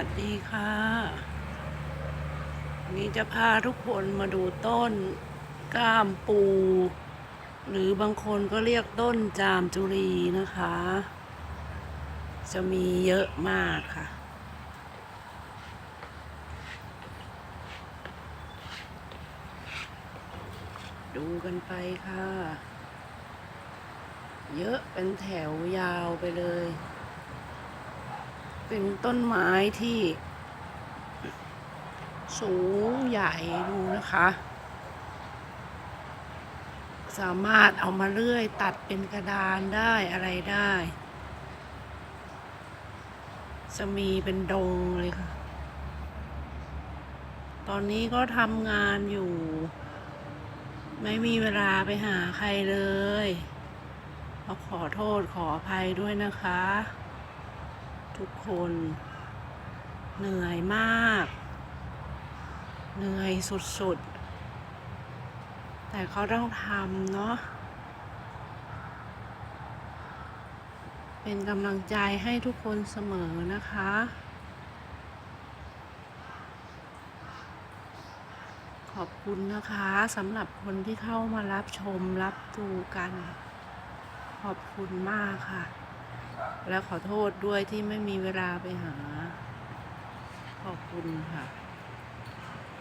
วัสดีค่ะวันนี้จะพาทุกคนมาดูต้นก้ามปู หรือบางคนก็เรียกต้นจามจุรีนะคะ จะมีเยอะมากค่ะดูกันไปค่ะ เยอะเป็นแถวยาวไปเลย เป็นต้นไม้ที่สูงใหญ่ดูนะคะ สามารถเอามาเลื่อยตัดเป็นกระดานได้อะไรได้ จะมีเป็นดงเลยค่ะ ตอนนี้ก็ทำงานอยู่ ไม่มีเวลาไปหาใครเลยก็ขอโทษขออภัยด้วยนะคะ ทุกคน เหนื่อยมาก เหนื่อยสุดๆ แต่เขาต้องทำเนาะเป็นกำลังใจให้ทุกคนเสมอนะคะ ขอบคุณนะคะสำหรับคนที่เข้ามารับชมรับดูกัน ขอบคุณมากค่ะ และขอโทษด้วยที่ไม่มีเวลาไปหา ขอบคุณค่ะ